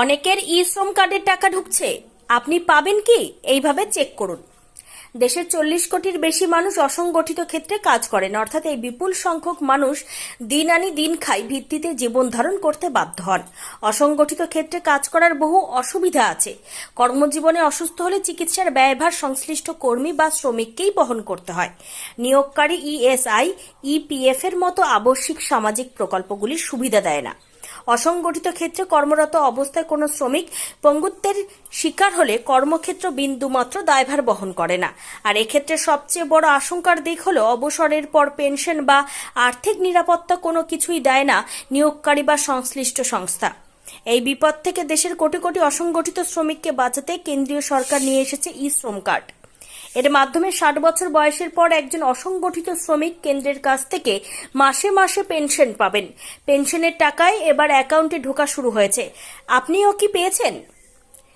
অনেকের ই শ্রম কার্ডের টাকা ঢুকছে। আপনি পাবেন কি? এইভাবে চেক করুন। দেশের চল্লিশ কোটির বেশি মানুষ অসংগঠিত ক্ষেত্রে কাজ করেন, অর্থাৎ এই বিপুল সংখ্যক মানুষ দিন আনি দিন খাই ভিত্তিতে জীবন ধারণ করতে বাধ্য হন। অসংগঠিত ক্ষেত্রে কাজ করার বহু অসুবিধা আছে। কর্মজীবনে অসুস্থ হলে চিকিৎসার ব্যয়ভার সংশ্লিষ্ট কর্মী বা শ্রমিককেই বহন করতে হয়। নিয়োগকারী ইএসআই ইপিএফ এর মতো আবশ্যিক সামাজিক প্রকল্পগুলির সুবিধা দেয় না। অসংগঠিত ক্ষেত্রে কর্মরত অবস্থায় কোনো শ্রমিক পঙ্গুত্বের শিকার হলে কর্মক্ষেত্র বিন্দুমাত্র দায়ভার বহন করে না। আর এক্ষেত্রে সবচেয়ে বড় আশঙ্কার দিক হলো অবসরের পর পেনশন বা আর্থিক নিরাপত্তা কোনো কিছুই দেয় না নিয়োগকারী বা সংশ্লিষ্ট সংস্থা। এই বিপদ থেকে দেশের কোটি কোটি অসংগঠিত শ্রমিককে বাঁচাতে কেন্দ্রীয় সরকার নিয়ে এসেছে ই শ্রম কার্ড। এর মাধ্যমে ষাট বছর বয়সের পর একজন অসংগঠিত শ্রমিক কেন্দ্রের কাছ থেকে মাসে মাসে পেনশন পাবেন। পেনশনের টাকায় এবার অ্যাকাউন্টে ঢোকা শুরু হয়েছে। আপনিও কি পেয়েছেন?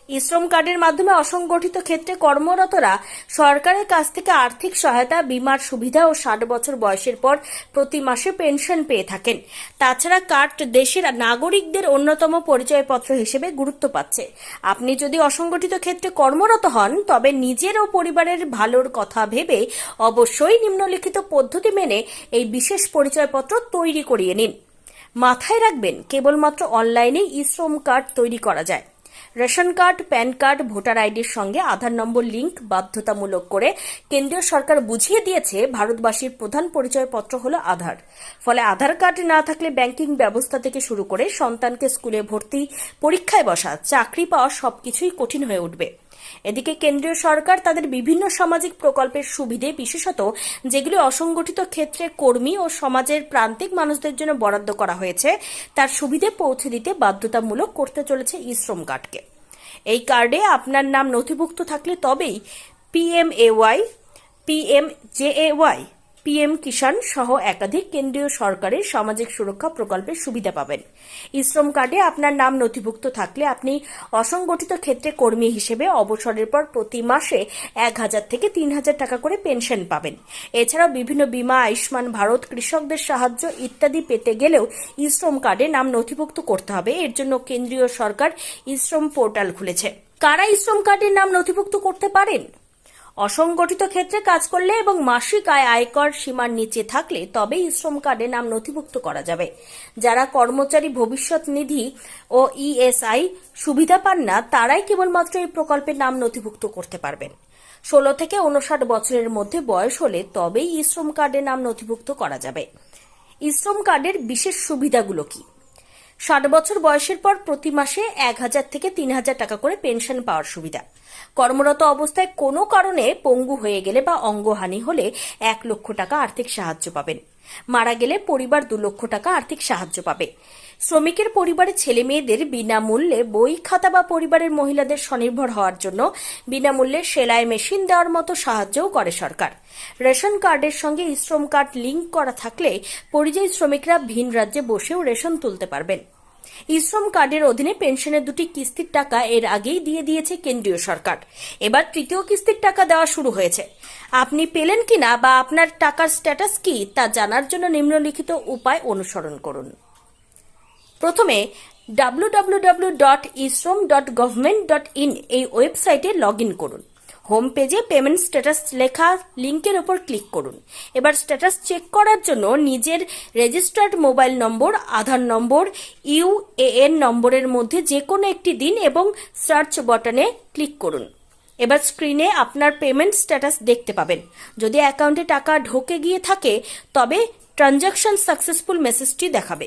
ইশ্রম কার্ডের মাধ্যমে অসংগঠিত ক্ষেত্রে কর্মরতরা সরকারের কাছ থেকে আর্থিক সহায়তা, বিমার সুবিধা ও ষাট বছর বয়সের পর প্রতি মাসে পেনশন পেয়ে থাকেন। তাছাড়া কার্ড দেশের নাগরিকদের অন্যতম পরিচয়পত্র হিসেবে গুরুত্ব পাচ্ছে। আপনি যদি অসংগঠিত ক্ষেত্রে কর্মরত হন, তবে নিজের ও পরিবারের ভালোর কথা ভেবে অবশ্যই নিম্নলিখিত পদ্ধতি মেনে এই বিশেষ পরিচয়পত্র তৈরি করিয়ে নিন। মাথায় রাখবেন, কেবলমাত্র অনলাইনে ই শ্রম কার্ড তৈরি করা যায়। Ration card, PAN card, voter আইডির সঙ্গে আধার নম্বর লিঙ্ক বাধ্যতামূলক করে কেন্দ্রীয় সরকার বুঝিয়ে দিয়েছে, ভারতবাসীর প্রধান পরিচয়পত্র হল আধার। ফলে আধার কার্ড না থাকলে ব্যাংকিং ব্যবস্থা থেকে শুরু করে সন্তানকে স্কুলে ভর্তি, পরীক্ষায় বসা, চাকরি পাওয়া সবকিছুই কঠিন হয়ে উঠবে। এদিকে কেন্দ্রীয় সরকার তাদের বিভিন্ন সামাজিক প্রকল্পের সুবিধে বিশেষত যেগুলি অসংগঠিত ক্ষেত্রে কর্মী ও সমাজের প্রান্তিক মানুষদের জন্য বরাদ্দ করা হয়েছে, তার সুবিধে পৌঁছে দিতে বাধ্যতামূলক করতে চলেছে ই শ্রম কার্ডকে। এই কার্ডে আপনার নাম নথিভুক্ত থাকলে তবেই পিএমএওয়াই পিএমজেএওয়াই পিএম কিষাণ সহ একাধিক কেন্দ্রীয় সরকারের সামাজিক সুরক্ষা প্রকল্পের সুবিধা পাবেন। ইশ্রম কার্ডে আপনার নাম নথিভুক্ত থাকলে আপনি অসংগঠিত ক্ষেত্রে কর্মী হিসেবে অবসরের পর প্রতি মাসে এক হাজার থেকে তিন হাজার টাকা করে পেনশন পাবেন। এছাড়াও বিভিন্ন বিমা, আয়ুষ্মান ভারত, কৃষকদের সাহায্য ইত্যাদি পেতে গেলেও ইশ্রম কার্ডে নাম নথিভুক্ত করতে হবে। এর জন্য কেন্দ্রীয় সরকার ইশ্রম পোর্টাল খুলেছে। কারা ইশ্রম কার্ডের নাম নথিভুক্ত করতে পারেন? অসংগঠিত ক্ষেত্রে কাজ করলে এবং মাসিক আয় আয়কর সীমার নিচে থাকলে তবেই শ্রম কার্ডে নাম নথিভুক্ত করা যাবে। যারা কর্মচারী ভবিষ্যৎ নিধি ও ইএসআই সুবিধা পান না, তারাই কেবলমাত্র এই প্রকল্পের নাম নথিভুক্ত করতে পারবেন। ষোলো থেকে উনষাট বছরের মধ্যে বয়স হলে তবেই ইশ্রম কার্ডে নাম নথিভুক্ত করা যাবে। ইশ্রম কার্ডের বিশেষ সুবিধাগুলো কি? ষাট বছর বয়সের পর প্রতি মাসে এক হাজার থেকে তিন হাজার টাকা করে পেনশন পাওয়ার সুবিধা। কর্মরত অবস্থায় কোনো কারণে পঙ্গু হয়ে গেলে বা অঙ্গহানি হলে এক লক্ষ টাকা আর্থিক সাহায্য পাবেন। মারা গেলে পরিবার দু লক্ষ টাকা আর্থিক সাহায্য পাবে। শ্রমিকের পরিবারের ছেলে মেয়েদের বিনামূল্যে বই খাতা বা পরিবারের মহিলাদের স্বনির্ভর হওয়ার জন্য বিনামূল্যে সেলাই মেশিন দেওয়ার মতো সাহায্যও করে সরকার। রেশন কার্ডের সঙ্গে শ্রম কার্ড লিঙ্ক করা থাকলে পরিযায়ী শ্রমিকরা ভিন রাজ্যে বসেও রেশন তুলতে পারবেন। ইশ্রম কার্ডের অধীনে পেনশনের দুটি কিস্তির টাকা এর আগেই দিয়ে দিয়েছে কেন্দ্রীয় সরকার। এবার তৃতীয় কিস্তির টাকা দেওয়া শুরু হয়েছে। আপনি পেলেন কিনা বা আপনার টাকার স্ট্যাটাস কি তা জানার জন্য নিম্নলিখিত উপায় অনুসরণ করুন। প্রথমে W W W dot eShram dot government dot in এই ওয়েবসাইটে লগ ইন করুন। হোম পেজে পেমেন্ট স্ট্যাটাস লেখা লিঙ্কের ওপর ক্লিক করুন। এবার স্ট্যাটাস চেক করার জন্য নিজের registered mobile number, Aadhaar number UAN নম্বরের মধ্যে যে কোনো একটি দিন এবং সার্চ বাটনে ক্লিক করুন। এবার স্ক্রিনে আপনার পেমেন্ট স্ট্যাটাস দেখতে পাবেন। যদি অ্যাকাউন্টে টাকা ঢোকে গিয়ে থাকে, তবে ট্রানজাকশন সাকসেসফুল মেসেজটি দেখাবে।